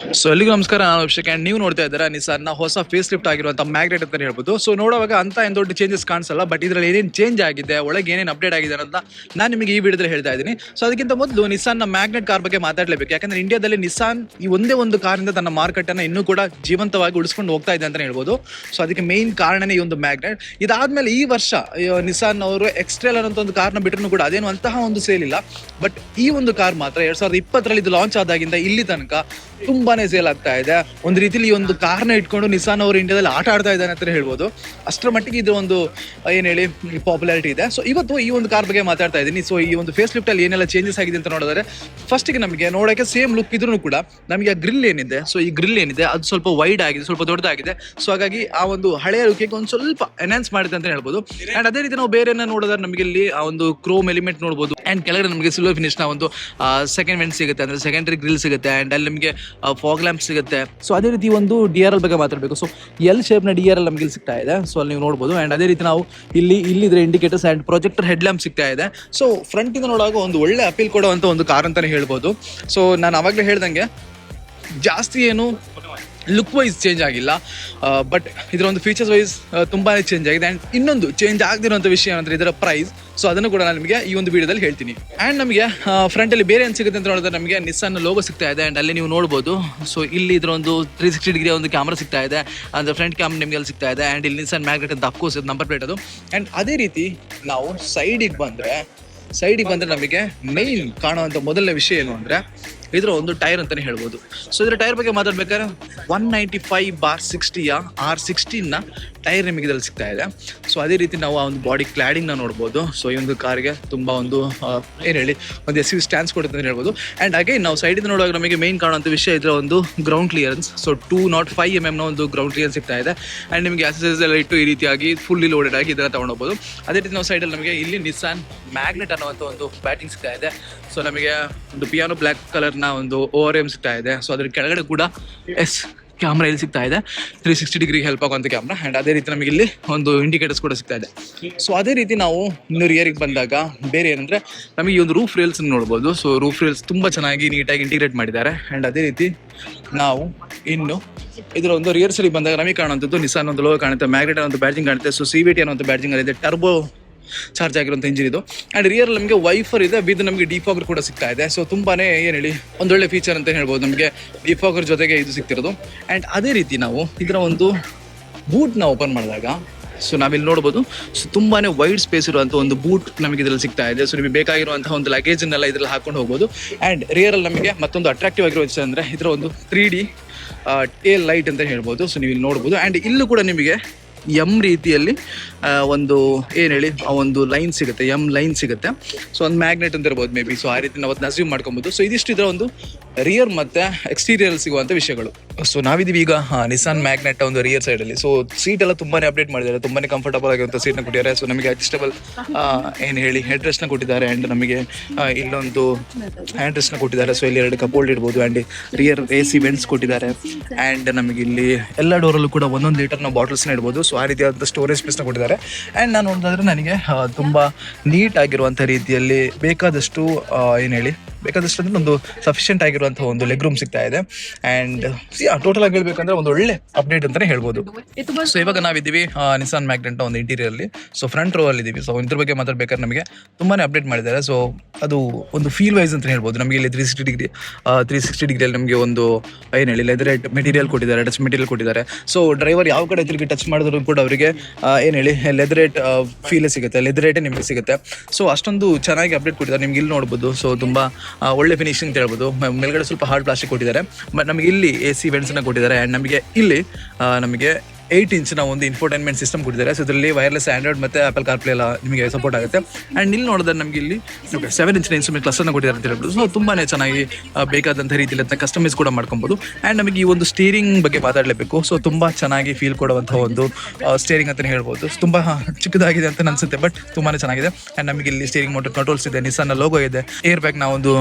So ಎಲ್ಲಿಗೂ ನಮಸ್ಕಾರ. ನಾನು ಅಭಿಷೇಕ್ ಅಂಡ್ ನೀವು ನೋಡ್ತಾ ಇದ್ದೀರಾ ನಿಸಾನ್ನ ಹೊಸ ಫೇಸ್ ಲಿಫ್ಟ್ ಆಗಿರುವಂತ ಮ್ಯಾಗ್ನೆಟ್ ಅಂತ ಹೇಳ್ಬೋದು. ಸೊ ನೋಡುವಾಗ ಅಂತ ಏನು ದೊಡ್ಡ ಚೇಂಜಸ್ ಕಾಣಿಸಲ್ಲ ಬಟ್ ಇದರಲ್ಲಿ ಏನೇನು ಚೇಂಜ್ ಆಗಿದೆ, ಒಳಗೆ ಏನೇನು ಅಪ್ಡೇಟ್ ಆಗಿದೆ ಅಂತ ನಾನು ನಿಮಗೆ ಈ ವಿಡಿಯೋದಲ್ಲಿ ಹೇಳ್ತಾ ಇದ್ದೀನಿ. ಸೊ ಅದಕ್ಕಿಂತ ಮೊದಲು ನ ಮ್ಯಾಗ್ನೆಟ್ ಕಾರ್ ಬಗ್ಗೆ ಮಾತಾಡಲೇಬೇಕು. ಯಾಕಂದ್ರೆ ಇಂಡಿಯಾದಲ್ಲಿ ನಿಸಾನ್ ಈ ಒಂದೇ ಒಂದು ಕಾರಿಂದ ತನ್ನ ಮಾರ್ಕೆಟ್ ಅನ್ನ ಇನ್ನೂ ಕೂಡ ಜೀವಂತವಾಗಿ ಉಳಿಸ್ಕೊಂಡು ಹೋಗ್ತಾ ಇದೆ ಅಂತ ಹೇಳ್ಬೋದು. ಸೊ ಅದಕ್ಕೆ ಮೇನ್ ಕಾರಣನೇ ಈ ಒಂದು ಮ್ಯಾಗ್ನೆಟ್ ಇದಾದ್ಮೇಲೆ ಈ ವರ್ಷ ನಿಸಾನ್ ಅವರು ಎಕ್ಸ್ಟ್ರೆಲ್ ಅನ್ನೋ ಒಂದು ಕಾರ್ನ ಬಿಟ್ಟರು ಕೂಡ ಅದೇನು ಅಂತಹ ಒಂದು ಸೇಲ್ ಇಲ್ಲ. ಬಟ್ ಈ ಒಂದು ಕಾರ್ ಮಾತ್ರ ಎರಡ್ ಸಾವಿರದ ಇಪ್ಪತ್ತರಲ್ಲಿ ಇದು ಲಾಂಚ್ ಆದಾಗಿಂದ ಇಲ್ಲಿ ತನಕ ತುಂಬಾನೇ ಸೇಲ್ ಆಗ್ತಾ ಇದೆ. ಒಂದು ರೀತಿಲಿ ಒಂದು ಕಾರ್ನ ಇಟ್ಕೊಂಡು ನಿಸಾನ್ ಅವರು ಇಂಡಿಯಾದಲ್ಲಿ ಆಟ ಆಡ್ತಾ ಇದ್ದಾನೆ ಅಂತ ಹೇಳ್ಬೋದು. ಅಷ್ಟರ ಮಟ್ಟಿಗೆ ಇದು ಒಂದು ಏನ್ ಹೇಳಿ ಪಾಪ್ಯುಲಾರಿಟಿ ಇದೆ. ಸೊ ಇವತ್ತು ಈ ಒಂದು ಕಾರ್ ಬಗ್ಗೆ ಮಾತಾಡ್ತಾ ಇದ್ದೀನಿ. ಸೊ ಈ ಒಂದು ಫೇಸ್ ಲಿಫ್ಟ್ ಅಲ್ಲಿ ಏನೆಲ್ಲ ಚೇಂಜಸ್ ಆಗಿದೆ ಅಂತ ನೋಡಿದ್ರೆ ಫಸ್ಟ್ಗೆ ನಮಗೆ ನೋಡೋಕೆ ಸೇಮ್ ಲುಕ್ ಇದ್ರೂ ಕೂಡ ನಮಗೆ ಆ ಗ್ರಿಲ್ ಏನಿದೆ. ಸೊ ಈ ಗ್ರಿಲ್ ಏನಿದೆ, ಅದು ಸ್ವಲ್ಪ ವೈಡ್ ಆಗಿದೆ, ಸ್ವಲ್ಪ ದೊಡ್ಡದಾಗಿದೆ. ಸೊ ಹಾಗಾಗಿ ಆ ಒಂದು ಹಳೆಯ ಲುಕಿಗೆ ಒಂದು ಸ್ವಲ್ಪ ಎನ್ಹಾನ್ಸ್ ಮಾಡಿದೆ ಅಂತ ಹೇಳ್ಬೋದು. ಅಂಡ್ ಅದೇ ರೀತಿ ನಾವು ಬೇರೆ ನೋಡಿದ್ರೆ ನಮಗೆ ಇಲ್ಲಿ ಆ ಒಂದು ಕ್ರೋಮ್ ಎಲಿಮೆಂಟ್ ನೋಡಬಹುದು ಅಂಡ್ ಕೆಳಗಡೆ ನಮಗೆ ಸಿಲ್ವರ್ ಫಿನಿಶ್ನ ಒಂದು ಸೆಕೆಂಡ್ ವೆಂಟ್ ಸಿಗುತ್ತೆ. ಅಂದ್ರೆ ಸೆಕೆಂಡರಿ ಗ್ರಿಲ್ ಸಿಗುತ್ತೆ. ಅಂಡ್ ಅಲ್ಲಿ ನಮಗೆ ಫಾಗ್ ಲ್ಯಾಂಪ್ ಸಿಗುತ್ತೆ. ಸೊ ಅದೇ ರೀತಿ ಒಂದು ಡಿ ಆರ್ ಎಲ್ ಬಗ್ಗೆ ಮಾತಾಡಬೇಕು. ಸೊ ಎಲ್ ಶೇಪ್ನ ಡಿ ಆರ್ ಎಲ್ ನಮಗೆ ಸಿಗ್ತಾ ಇದೆ. ಸೊ ಅಲ್ಲಿ ನೀವು ನೋಡ್ಬೋದು. ಅಂಡ್ ಅದೇ ರೀತಿ ನಾವು ಇಲ್ಲಿ, ಇಲ್ಲಿದ್ರೆ indicators and projector head lamp ಸಿಗ್ತಾ ಇದೆ. ಸೊ ಇಂದ ನೋಡುವಾಗ ಒಂದು ಒಳ್ಳೆ ಅಪೀಲ್ ಕೊಡುವಂತ ಒಂದು ಕಾರ್ ಅಂತಾನೆ ಹೇಳ್ಬೋದು. ಸೊ ನಾನು ಅವಾಗಲೇ ಹೇಳ್ದಂಗೆ ಜಾಸ್ತಿ ಏನು ಲುಕ್ ವೈಸ್ ಚೇಂಜ್ ಆಗಿಲ್ಲ. ಬಟ್ ಇದರ ಒಂದು ಫೀಚರ್ಸ್ ವೈಸ್ ತುಂಬಾ ಚೇಂಜ್ ಆಗಿದೆ. ಆ್ಯಂಡ್ ಇನ್ನೊಂದು ಚೇಂಜ್ ಆಗದಿರುವಂಥ ವಿಷಯ ಏನಂದ್ರೆ ಇದರ ಪ್ರೈಸ್ ಸೊ ಅದನ್ನು ಕೂಡ ನಾನು ನಿಮಗೆ ಈ ಒಂದು ವಿಡಿಯೋದಲ್ಲಿ ಹೇಳ್ತೀನಿ. ಆ್ಯಂಡ್ ನಮಗೆ ಫ್ರಂಟಲ್ಲಿ ಬೇರೆ ಏನು ಸಿಗುತ್ತೆ ಅಂತ ನೋಡಿದ್ರೆ ನಮಗೆ ನಿಸ್ಸನ್ ಲೋಗೋ ಸಿಗ್ತಾ ಇದೆ. ಆ್ಯಂಡ್ ಅಲ್ಲಿ ನೀವು ನೋಡ್ಬೋದು. ಸೊ ಇಲ್ಲಿ ಇದರ ಒಂದು ತ್ರೀ ಸಿಕ್ಸ್ಟಿ ಡಿಗ್ರಿ ಒಂದು ಕ್ಯಾಮ್ರಾ ಸಿಗ್ತಾ ಇದೆ. ಅಂದರೆ ಫ್ರಂಟ್ ಕ್ಯಾಮ್ ನಿಮಗೆ ಅಲ್ಲಿ ಸಿಗ್ತಾ ಇದೆ. ಆ್ಯಂಡ್ ಇಲ್ಲಿ ನಿಸ್ಸನ್ ಮ್ಯಾಗ್ನೆಟ್ ಅಂತ ಅಪ್ಕೋಸ್ ಇದು ನಂಬರ್ ಪ್ಲೇಟ್ ಅದು. ಆ್ಯಂಡ್ ಅದೇ ರೀತಿ ನಾವು ಸೈಡಿಗೆ ಬಂದರೆ ಸೈಡಿಗೆ ಬಂದರೆ ನಮಗೆ ಮೈನ್ ಕಾಣುವಂಥ ಮೊದಲನೇ ವಿಷಯ ಏನು ಅಂದರೆ ಇದರ ಒಂದು ಟೈರ್ ಅಂತಾನೆ ಹೇಳ್ಬೋದು. ಸೊ ಇದರ ಟೈರ್ ಬಗ್ಗೆ ಮಾತಾಡ್ಬೇಕಾದ್ರೆ ಒನ್ ನೈಂಟಿ ಫೈವ್ ಬಾರ್ ಸಿಕ್ಸ್ಟಿಯ ಆರ್ ಸಿಕ್ಸ್ಟೀನ್ನ ಟೈರ್ ನಿಮಗೆ ಇದರಲ್ಲಿ ಸಿಗ್ತಾ ಇದೆ. ಸೊ ಅದೇ ರೀತಿ ನಾವು ಆ ಒಂದು ಬಾಡಿ ಕ್ಲಾಡಿಂಗ್ನ ನೋಡ್ಬೋದು. ಸೊ ಈ ಒಂದು ಕಾರ್ಗೆ ತುಂಬ ಒಂದು ಏನು ಹೇಳಿ, ಒಂದು ಎಸ್ ಯು ಸ್ಟ್ಯಾನ್ಸ್ ಕೊಡುತ್ತೆ ಅಂತ ಹೇಳ್ಬೋದು. ಆ್ಯಂಡ್ ಹಾಗೆ ನಾವು ಸೈಡಿಂದ ನೋಡುವಾಗ ನಮಗೆ ಮೇನ್ ಕಾಣುವಂಥ ವಿಷಯ ಇದರ ಒಂದು ground clearance so two nought five M ಎಮ್ನ ಒಂದು ಗ್ರೌಂಡ್ ಕ್ಲಿಯರೆನ್ಸ್ ಸಿಗ್ತಾ ಇದೆ. ಆ್ಯಂಡ್ ನಿಮಗೆ ಆಕ್ಸಸರೀಸ್ ಎಲ್ಲ ಇಟ್ಟು ಈ ರೀತಿಯಾಗಿ ಫುಲ್ಲಿ ಲೋಡೆಡ್ ಆಗಿ ಇದನ್ನು ತೊಗೊಂಡೋಗ್ಬೋದು ಅದೇ ರೀತಿ ನಾವು ಸೈಡಲ್ಲಿ ನಮಗೆ ಇಲ್ಲಿ ನಿಸ್ಸಾನ್ ಮ್ಯಾಗ್ನೆಟ್ ಅನ್ನುವಂಥ ಒಂದು ಬ್ಯಾಟಿಂಗ್ ಸಿಗ್ತಾ ಇದೆ. ಸೊ ನಮಗೆ ಒಂದು ಪಿಯಾನೋ ಬ್ಲ್ಯಾಕ್ ಕಲರ್ನ ಒಂದು ಓವರ್ ಎಂ ಸಿಗ್ತಾ ಇದೆ. ಸೊ ಅದ್ರ ಕೆಳಗಡೆ ಕೂಡ ಎಸ್ ಕ್ಯಾಮ್ರಾ ಇಲ್ಲಿ ಸಿಗ್ತಾ ಇದೆ. ತ್ರೀ ಸಿಕ್ಸ್ಟಿ ಡಿಗ್ರಿ ಹೆಲ್ಪ್ ಆಗುವಂಥ ಕ್ಯಾಮ್ರಾ ಆ್ಯಂಡ್ ಅದೇ ರೀತಿ ನಮಗೆ ಇಲ್ಲಿ ಒಂದು ಇಂಡಿಕೇಟರ್ಸ್ ಕೂಡ ಸಿಗ್ತಾ ಇದೆ. ಸೊ ಅದೇ ರೀತಿ ನಾವು ಇನ್ನು ರಿಯರಿಗೆ ಬಂದಾಗ ಬೇರೆ ಏನಂದ್ರೆ ನಮಗೆ ಈ ಒಂದು ರೂಫ್ ರೇಲ್ಸ್ ನೋಡ್ಬೋದು. ಸೊ ರೂಫ್ ರೇಲ್ಸ್ ತುಂಬಾ ಚೆನ್ನಾಗಿ ನೀಟಾಗಿ ಇಂಟಿಗ್ರೇಟ್ ಮಾಡಿದ್ದಾರೆ. ಆ್ಯಂಡ್ ಅದೇ ರೀತಿ ನಾವು ಇನ್ನು ಇದರ ಒಂದು ರಿಯರ್ ಸೈಡ್ ಬಂದಾಗ ನಮಗೆ ಕಾಣುವಂಥದ್ದು ನಿಸಾನ್ ಒಂದು ಲೋಗೋ ಕಾಣುತ್ತೆ ಮ್ಯಾಗ್ನೆಟ್ ಅನ್ನೋ ಬ್ಯಾಡ್ಜಿಂಗ್ ಕಾಣುತ್ತೆ. ಸೊ ಸಿ ವಿ ಟಿ ಅನ್ನೋ ಬ್ಯಾಡ್ಜಿಂಗ್ ಇದೆ. ಟರ್ಬೋ ಚಾರ್ಜ್ ಆಗಿರುವಂಥ ಇಂಜಿನ್ ಇದು. ಆ್ಯಂಡ್ ರಿಯರ್ ನಮಗೆ ವೈಫರ್ ಇದೆ ವಿದ್ ನಮಗೆ ಡಿಫಾಗರ್ ಕೂಡ ಸಿಗ್ತಾ ಇದೆ. ಸೊ ತುಂಬಾನೇ ಏನು ಹೇಳಿ ಒಂದೊಳ್ಳೆ ಫೀಚರ್ ಅಂತ ಹೇಳ್ಬೋದು ನಮಗೆ. ಡಿಫಾಗರ್ ಜೊತೆಗೆ ಇದು ಸಿಗ್ತಿರೋದು. ಆ್ಯಂಡ್ ಅದೇ ರೀತಿ ನಾವು ಇದರ ಒಂದು ಬೂಟ್ನ ಓಪನ್ ಮಾಡಿದಾಗ ಸೊ ನಾವಿಲ್ಲಿ ನೋಡ್ಬೋದು ಸೊ ತುಂಬಾನೇ ವೈಡ್ ಸ್ಪೇಸ್ ಇರುವಂಥ ಒಂದು ಬೂಟ್ ನಮಗೆ ಇದರಲ್ಲಿ ಸಿಗ್ತಾ ಇದೆ. ಸೊ ನಿಮಗೆ ಬೇಕಾಗಿರುವಂತಹ ಒಂದು ಲಗೇಜನ್ನೆಲ್ಲ ಇದರಲ್ಲಿ ಹಾಕೊಂಡು ಹೋಗ್ಬೋದು. ಆ್ಯಂಡ್ ರಿಯರಲ್ಲಿ ನಮಗೆ ಮತ್ತೊಂದು ಅಟ್ರಾಕ್ಟಿವ್ ಆಗಿರೋ ವಿಷಯ ಅಂದರೆ ಇದರ ಒಂದು ತ್ರೀ ಡಿ ಟೇಲ್ ಲೈಟ್ ಅಂತ ಹೇಳ್ಬೋದು. ಸೊ ನೀವು ಇಲ್ಲಿ ನೋಡ್ಬೋದು. ಆ್ಯಂಡ್ ಇಲ್ಲೂ ಕೂಡ ನಿಮಗೆ ಎಂ ರೀತಿಯಲ್ಲಿ ಒಂದು, ಏನು ಹೇಳಿ, ಆ, ಒಂದು ಲೈನ್ ಸಿಗುತ್ತೆ ಎಂ ಲೈನ್ ಸಿಗುತ್ತೆ. ಸೊ ಒಂದು ಮ್ಯಾಗ್ನೆಟ್ ಅಂತ ಇರ್ಬೋದು ಮೇ ಬಿ ಸೊ ಆ ರೀತಿ ನಾವು ಅದನ್ನ ಅಸ್ಯೂಮ್ ಮಾಡ್ಕೊಬೋದು. ಸೊ ಇದಿಷ್ಟು ಇದರ ಒಂದು ರಿಯರ್ ಮತ್ತೆ ಎಕ್ಸ್ಟೀರಿಯರ್ ಸಿಗುವಂತ ವಿಷಯಗಳು. ಸೊ ನಾವಿದೀವಿ ಈಗ ನಿಸಾನ್ ಮ್ಯಾಗ್ನೆಟ್ ಒಂದು ರಿಯರ್ ಸೈಡ್ ಅಲ್ಲಿ. ಸೊ ಸೀಟ್ ಎಲ್ಲ ತುಂಬಾನೇ ಅಪ್ಡೇಟ್ ಮಾಡಿದ್ದಾರೆ. ತುಂಬಾನೇ ಕಂಫರ್ಟಬಲ್ ಆಗಿರುವಂತ ಸೀಟ್ನ ಕೊಟ್ಟಿದ್ದಾರೆ. ಸೊ ನಮಗೆ ಅಡ್ಜಸ್ಟಬಲ್ ಏನು ಹೇಳಿ ಹೆಡ್ ರೆಸ್ಟ್ನ ಕೊಟ್ಟಿದ್ದಾರೆ ಅಂಡ್ ನಮಗೆ ಇಲ್ಲೊಂದು ಹ್ಯಾಂಡ್ ರೆಸ್ಟ್ನ ಕೊಟ್ಟಿದ್ದಾರೆ. ಸೊ ಇಲ್ಲಿ ಎರಡು ಕಪೋಲ್ಡ್ ಇಡ್ಬೋದು and rear A C vents ಕೊಟ್ಟಿದ್ದಾರೆ. ಅಂಡ್ ನಮಗೆ ಇಲ್ಲಿ ಎಲ್ಲ ಡೋರಲ್ಲೂ ಕೂಡ ಒಂದೊಂದು ಲೀಟರ್ನ ಬಾಟಲ್ಸ್ನ ಇಡ್ಬೋದು. ಸೊ ಆ ರೀತಿಯಾದ ಸ್ಟೋರೇಜ್ ಸ್ಪೇಸ್ನ ಕೊಟ್ಟಿದ್ದಾರೆ. ಅಂಡ್ ನಾನು ನೋಡಿದ್ರೆ ನನಗೆ ತುಂಬ ನೀಟ್ ಆಗಿರುವಂತ ರೀತಿಯಲ್ಲಿ ಬೇಕಾದಷ್ಟು ಏನು ಹೇಳಿ ಬೇಕಾದಷ್ಟು ಒಂದು ಸಫಿಷಿಯಂಟ್ ಆಗಿರುವಂತಹ ಒಂದು ಲೆಗ್ ರೂಮ್ ಸಿಗ್ತಾ ಇದೆ. ಆ್ಯಂಡ್ ಟೋಟಲ್ ಆಗಿ ಹೇಳ್ಬೇಕಂದ್ರೆ ಒಂದು ಒಳ್ಳೆ ಅಪ್ಡೇಟ್ ಅಂತಾನೆ ಹೇಳ್ಬೋದು. ಸೊ ಇವಾಗ ನಾವಿದ್ದೀವಿ ನಿಸಾನ್ ಮ್ಯಾಗ್ನೆಂಟ್ ಒಂದು ಇಂಟೀರಿಯರ್ ಅಲ್ಲಿ. ಸೊ ಫ್ರಂಟ್ ರೋ ಅಲ್ಲಿ ಇದ್ದೀವಿ ಸೊ ಇದ್ರ ಬಗ್ಗೆ ಮಾತಾಡ್ಬೇಕಾದ್ರೆ ನಮಗೆ ತುಂಬಾನೇ ಅಪ್ಡೇಟ್ ಮಾಡಿದ್ದಾರೆ. ಸೊ ಅದು ಒಂದು ಫೀಲ್ ವೈಸ್ ಅಂತ ಹೇಳ್ಬೋದು. ನಮಗೆ ಇಲ್ಲಿ three sixty degree three sixty ಡಿಗ್ರಿಯಲ್ಲಿ ನಮಗೆ ಒಂದು, ಏನು ಹೇಳಿ ಲೆದರ್ ಮೆಟೀರಿಯಲ್ ಕೊಟ್ಟಿದ್ದಾರೆ ಟಚ್ ಮೆಟೀರಿಯಲ್ ಕೊಟ್ಟಿದ್ದಾರೆ. ಸೊ ಡ್ರೈವರ್ ಯಾವ ಕಡೆ ತಿರುಗಿ ಟಚ್ ಮಾಡಿದ್ರು ಕೂಡ ಅವರಿಗೆ ಏನು ಹೇಳಿ ಲೆದರೇಟ್ ಫೀಲ್ ಸಿಗುತ್ತೆ ಲೆದರೇಟೇ ನಿಮಗೆ ಸಿಗುತ್ತೆ. ಸೊ ಅಷ್ಟೊಂದು ಚೆನ್ನಾಗಿ ಅಪ್ಡೇಟ್ ಕೊಟ್ಟಿದ್ದಾರೆ. ನಿಮ್ಗೆ ಇಲ್ಲಿ ನೋಡ್ಬೋದು. ಸೊ ತುಂಬ ಒಳ್ಳೆ ಫಿನಿಶಿಂಗ್ ಅಂತ ಹೇಳ್ಬೋದು. ಮೇಲ್ಗಡೆ ಸ್ವಲ್ಪ ಹಾರ್ಡ್ ಪ್ಲಾಸ್ಟಿಕ್ ಕೊಟ್ಟಿದ್ದಾರೆ. ಬಟ್ ನಮಗೆ ಇಲ್ಲಿ ಎ ಸಿ ವೆಂಟ್ಸ್ನ ಕೊಟ್ಟಿದ್ದಾರೆ. ಆ್ಯಂಡ್ ನಮಗೆ ಇಲ್ಲಿ ನಮಗೆ ಏಯ್ಟ್ ಇಂಚ್ನ ಒಂದು ಇನ್ಫೋಟೈನ್ಮೆಂಟ್ ಸಿಸ್ಟಮ್ ಕೊಟ್ಟಿದ್ದಾರೆ. ಸೊ ಇದರಲ್ಲಿ ವೈರ್ಲೆಸ್ ಆಂಡ್ರಾಯ್ಡ್ ಮತ್ತೆ ಆಪಲ್ ಕಾರ್ಪ್ಲೇ ಎಲ್ಲ ನಿಮಗೆ ಸಪೋರ್ಟ್ ಆಗುತ್ತೆ. ಆ್ಯಂಡ್ ಇಲ್ಲಿ ನೋಡಿದ್ರೆ ನಮಗೆ ಇಲ್ಲಿ ಸೆವೆನ್ ಇಂಚಿನ ಇನ್ಸ್ಟ್ರೂಮೆಂಟ್ ಕ್ಲಸ್ಟರ್ನ ಕೊಟ್ಟಿದ್ದಾರೆ ಅಂತ ಹೇಳ್ಬೋದು. ಸೊ ತುಂಬಾ ಚೆನ್ನಾಗಿ ಬೇಕಾದಂಥ ರೀತಿಯಲ್ಲಿ ಅದನ್ನ ಕಸ್ಟಮೈಸ್ ಕೂಡ ಮಾಡ್ಕೊಬೋದು. ಆ್ಯಂಡ್ ನಮಗೆ ಈ ಒಂದು ಸ್ಟೀರಿಂಗ್ ಬಗ್ಗೆ ಮಾತಾಡಲೇಬೇಕು. ಸೊ ತುಂಬ ಚೆನ್ನಾಗಿ ಫೀಲ್ ಕೊಡುವಂಥ ಒಂದು ಸ್ಟೇರಿಂಗ್ ಅಂತಲೇ ಹೇಳ್ಬೋದು. ತುಂಬ ಚಿಕ್ಕದಾಗಿದೆ ಅಂತ ಅನಿಸುತ್ತೆ ಬಟ್ ತುಂಬಾ ಚೆನ್ನಾಗಿದೆ. ಆ್ಯಂಡ್ ನಮಗೆ ಇಲ್ಲಿ ಸ್ಟೇರಿಂಗ್ ಮೋಟರ್ ಕಂಟ್ರೋಲ್ಸ್ ಇದೆ ನಿಸ್ಸಾನ ಲೋಗೋ ಇದೆ. ಏರ್ ಬ್ಯಾಗ್ನ ಒಂದು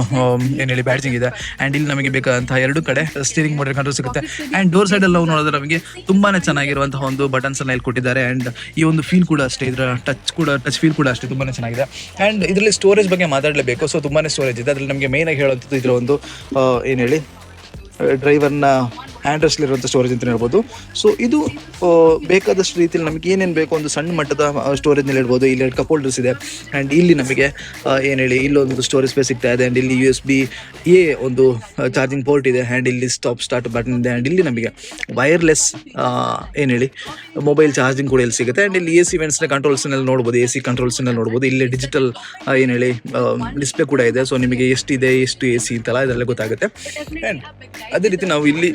ಏನು ಹೇಳಿ ಬ್ಯಾಡ್ಜಿಂಗ್ ಇದೆ. ಆ್ಯಂಡ್ ಇಲ್ಲಿ ನಮಗೆ ಬೇಕಾದಂತಹ ಎರಡು ಕಡೆ ಸ್ಟೀರಿಂಗ್ ಮೋಟರ್ ಕಂಟ್ರೋಲ್ ಸಿಗುತ್ತೆ. ಆ್ಯಂಡ್ ಡೋರ್ ಸೈಡ್ ಎಲ್ಲ ನೋಡಿದ್ರೆ ನಮಗೆ ತುಂಬಾನೇ ಚೆನ್ನಾಗಿರುವಂತಹ ಒಂದು ಬಟನ್ಸ್ ಅನ್ನ ಇಲ್ಲಿ ಕೊಟ್ಟಿದ್ದಾರೆ. ಅಂಡ್ ಈ ಒಂದು ಫೀಲ್ ಕೂಡ ಅಷ್ಟೇ, ಇದರ ಟಚ್ ಕೂಡ ಟಚ್ ಫೀಲ್ ಕೂಡ ಅಷ್ಟೇ ತುಂಬಾನೇ ಚೆನ್ನಾಗಿದೆ. ಅಂಡ್ ಇದರಲ್ಲಿ ಸ್ಟೋರೇಜ್ ಬಗ್ಗೆ ಮಾತಾಡಲೇಬೇಕು. ಸೊ ತುಂಬಾನೇ ಸ್ಟೋರೇಜ್ ಇದೆ. ಅದ್ರಲ್ಲಿ ನಮಗೆ ಮೇನ್ ಆಗಿ ಹೇಳುವಂಥದ್ದು ಇದರ ಒಂದು ಏನು ಹೇಳಿ ಡ್ರೈವರ್ನ ಹ್ಯಾಂಡ್ ಇರುವಂತ ಸ್ಟೋರೇಜ್ ಅಂತ ಹೇಳ್ಬೋದು. ಸೊ ಇದು ಬೇಕಾದಷ್ಟು ರೀತಿಯಲ್ಲಿ ನಮಗೆ ಏನೇನು ಬೇಕು ಒಂದು ಸಣ್ಣ ಮಟ್ಟದ ಸ್ಟೋರೇಜ್ನಲ್ಲಿ ಇಡ್ಬೋದು ಇಲ್ಲಿ ಎರಡು ಕಪ್ ಇದೆ. ಆ್ಯಂಡ್ ಇಲ್ಲಿ ನಮಗೆ ಏನು ಹೇಳಿ ಇಲ್ಲೊಂದು ಸ್ಟೋರೇಜ್ ಸ್ಪೇಸ್ ಸಿಗ್ತಾ ಇದೆ. ಆ್ಯಂಡ್ ಇಲ್ಲಿ ಯು ಎಸ್ ಬಿ ಎ ಒಂದು ಚಾರ್ಜಿಂಗ್ ಪೋರ್ಟ್ ಇದೆ. ಆ್ಯಂಡ್ ಇಲ್ಲಿ ಸ್ಟಾಪ್ ಸ್ಟಾರ್ಟ್ ಬಟನ್ ಇದೆ. ಆ್ಯಂಡ್ ಇಲ್ಲಿ ನಮಗೆ ವೈರ್ಲೆಸ್ ಏನು ಹೇಳಿ ಮೊಬೈಲ್ ಚಾರ್ಜಿಂಗ್ ಕೂಡ ಇಲ್ಲಿ ಸಿಗುತ್ತೆ. ಆ್ಯಂಡ್ ಇಲ್ಲಿ ಎ ಸಿ ಇವೆಂಟ್ಸ್ನ ಕಂಟ್ರೋಲ್ಸ್ನಲ್ಲಿ ನೋಡ್ಬೋದು. ಎ ಸಿ ಕಂಟ್ರೋಲ್ಸ್ನಲ್ಲಿ ನೋಡ್ಬೋದು. ಇಲ್ಲಿ ಡಿಜಿಟಲ್ ಏನು ಹೇಳಿ ಡಿಸ್ಪ್ಲೇ ಕೂಡ ಇದೆ. ಸೊ ನಿಮಗೆ ಎಷ್ಟಿದೆ, ಎಷ್ಟು ಎ ಸಿ ಅಂತೆಲ್ಲ, ಇದೆಲ್ಲ ಗೊತ್ತಾಗುತ್ತೆ. ಆ್ಯಂಡ್ ಅದೇ ರೀತಿ ನಾವು ಇಲ್ಲಿ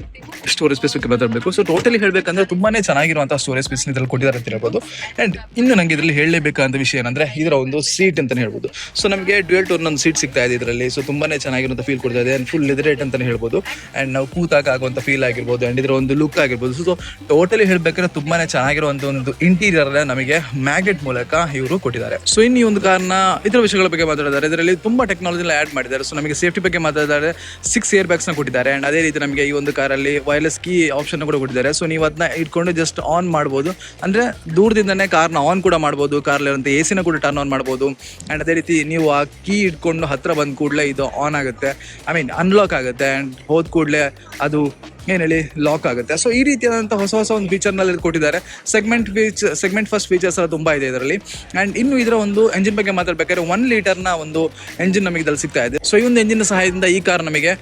ಸ್ಟೋರೇಜ್ ಸ್ಪೇಸ್ ಬಗ್ಗೆ ಮಾತಾಡಬೇಕು. ಸೊ ಟೋಟಲಿ ಹೇಳಬೇಕಂದ್ರೆ ತುಂಬಾನೇ ಚೆನ್ನಾಗಿರುವಂತಹ ಸ್ಟೋರೇಜ್ ಸ್ಪೇಸ್ ಇದ್ರಲ್ಲಿ ಕೊಟ್ಟಿದ್ದಾರೆ ಅಂತ ಹೇಳ್ಬೋದು. ಆ್ಯಂಡ್ ಇನ್ನು ನನಗೆ ಇದರಲ್ಲಿ ಹೇಳಲೇಬೇಕಾದ ವಿಷಯ ಏನಂದ್ರೆ, ಇದರ ಒಂದು ಸೀಟ್ ಅಂತಲೇ ಹೇಳ್ಬೋದು. ಸೊ ನಮಗೆ ಡ್ಯೂಯಲ್ ಟೋರ್ನ ಒಂದು ಸೀಟ್ ಸಿಗ್ತಾ ಇದೆ ಇದರಲ್ಲಿ. ಸೊ ತುಂಬಾನೇ ಚೆನ್ನಾಗಿರುವಂಥ ಫೀಲ್ ಕೊಡ್ತಾ ಇದೆ. ಫುಲ್ ಲಿದರೇಟ್ ಅಂತಲೇ ಹೇಳ್ಬೋದು. ಆ್ಯಂಡ್ ನಾವು ಕೂತಾಗ ಆಗುವಂಥ ಫೀಲ್ ಆಗಿರ್ಬೋದು. ಆ್ಯಂಡ್ ಇದರ ಒಂದು ಲುಕ್ ಆಗಿರ್ಬೋದು. ಸೊ ಟೋಟಲಿ ಹೇಳಬೇಕಾದ್ರೆ ತುಂಬಾನೇ ಚೆನ್ನಾಗಿರುವಂಥ ಒಂದು ಇಂಟೀರಿಯರ್ ನಮಗೆ ಮ್ಯಾಗ್ನೆಟ್ ಮೂಲಕ ಇವರು ಕೊಟ್ಟಿದ್ದಾರೆ. ಸೊ ಇನ್ನು ಒಂದು ಕಾರಣ, ಇದರ ವಿಷಯಗಳ ಬಗ್ಗೆ ಮಾತಾಡಿದ್ದಾರೆ. ಇದರಲ್ಲಿ ತುಂಬಾ ಟೆಕ್ನಾಲಜಿ ಆ್ಯಡ್ ಮಾಡಿದ್ದಾರೆ. ಸೊ ನಮಗೆ ಸೇಫ್ಟಿ ಬಗ್ಗೆ ಮಾತಾಡಿದ್ದಾರೆ. ಸಿಕ್ಸ್ ಇಯರ್ ಬ್ಯಾಗ್ಸ್ನ ಕೊಟ್ಟಿದ್ದಾರೆ. ಆ್ಯಂಡ್ ಅದೇ ರೀತಿ ನಮಗೆ ಈ ಒಂದು ಕಾರಲ್ಲಿ ವೈರ್ಲೆಸ್ ಕೀ ಆಪ್ಷನ್ ಕೂಡ ಕೊಟ್ಟಿದ್ದಾರೆ. ಸೊ ನೀವು ಅದನ್ನ ಇಟ್ಕೊಂಡು ಜಸ್ಟ್ ಆನ್ ಮಾಡ್ಬೋದು. ಅಂದರೆ ದೂರದಿಂದನೇ ಕಾರ್ನ ಆನ್ ಕೂಡ ಮಾಡ್ಬೋದು ಕಾರಲ್ಲಿರುವಂಥ ಎ ಸಿನ ಕೂಡ ಟರ್ನ್ ಆನ್ ಮಾಡ್ಬೋದು. ಆ್ಯಂಡ್ ಅದೇ ರೀತಿ ನೀವು ಆ ಕೀ ಇಟ್ಕೊಂಡು ಹತ್ರ ಬಂದ ಕೂಡಲೇ ಇದು ಆನ್ ಆಗುತ್ತೆ. ಐ ಮೀನ್ ಅನ್ಲಾಕ್ ಆಗುತ್ತೆ. ಆ್ಯಂಡ್ ಹೋದ ಕೂಡಲೇ ಅದು ಏನು ಹೇಳಿ ಲಾಕ್ ಆಗುತ್ತೆ. ಸೊ ಈ ರೀತಿಯಾದಂಥ ಹೊಸ ಹೊಸ ಒಂದು ಫೀಚರ್ನಲ್ಲಿ ಕೊಟ್ಟಿದ್ದಾರೆ. ಸೆಗ್ಮೆಂಟ್ ಫೀಚ್ ಸೆಗ್ಮೆಂಟ್ ಫಸ್ಟ್ ಫೀಚರ್ಸ್ ಎಲ್ಲ ತುಂಬ ಇದೆ ಇದರಲ್ಲಿ. ಆ್ಯಂಡ್ ಇನ್ನು ಇದರ ಒಂದು ಎಂಜಿನ್ ಬಗ್ಗೆ ಮಾತಾಡ್ಬೇಕಾದ್ರೆ ಒನ್ ಲೀಟರ್ನ ಒಂದು ಎಂಜಿನ್ ನಮಗೆ ಇದ್ರಲ್ಲಿ ಸಿಗ್ತಾ ಇದೆ. ಸೊ ಈ ಒಂದು ಎಂಜಿನ್ ಸಹಾಯದಿಂದ ಈ ಕಾರ್ ನಮಗೆ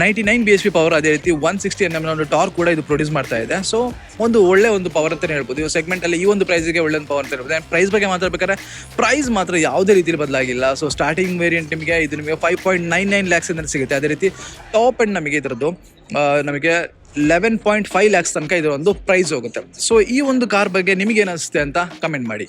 ninety nine B S P power ಅದೇ ರೀತಿ ಒನ್ ಸಿಕ್ಸ್ಟಿ ಎನ್ ಎಂ ಒಂದು ಟಾರ್ಕ್ ಕೂಡ ಇದು ಪ್ರೊಡ್ಯೂಸ್ ಮಾಡ್ತಾ ಇದೆ. ಸೊ ಒಂದು ಒಳ್ಳೆ ಒಂದು ಪವರ್ ಅಂತ ಹೇಳ್ಬೋದು. ಈ ಸೆಗ್ಮೆಂಟ್ ಅಲ್ಲಿ ಈ ಒಂದು ಪ್ರೈಸ್ಗೆ ಒಳ್ಳೆ ಒಂದು ಪವರ್ ಅಂತ ಹೇಳ್ಬೋದು. ಆ್ಯಂಡ್ ಪ್ರೈಸ್ ಬಗ್ಗೆ ಮಾತಾಡ್ಬೇಕಾದ್ರೆ ಪ್ರೈಸ್ ಮಾತ್ರ ಯಾವುದೇ ರೀತಿಯಲ್ಲಿ ಬದಲಾಗಿಲ್ಲ. ಸೊ ಸ್ಟಾರ್ಟಿಂಗ್ ವೇರಿಯಂಟ್ ನಿಮಗೆ ಇದು ನಿಮಗೆ five point nine nine lakhs ಅಂದರೆ ಸಿಗುತ್ತೆ. ಅದೇ ರೀತಿ ಟಾಪ್ ಎಂಡ್ ನಮಗೆ ಇದರದ್ದು ನಮಗೆ ಲೆವೆನ್ ಪಾಯಿಂಟ್ ಫೈವ್ ಲ್ಯಾಕ್ಸ್ ತನಕ ಇದು ಒಂದು ಪ್ರೈಸ್ ಹೋಗುತ್ತೆ. ಸೊ ಈ ಒಂದು ಕಾರ್ ಬಗ್ಗೆ ನಿಮಗೆ ಏನು ಅನಿಸುತ್ತೆ ಅಂತ ಕಮೆಂಟ್ ಮಾಡಿ.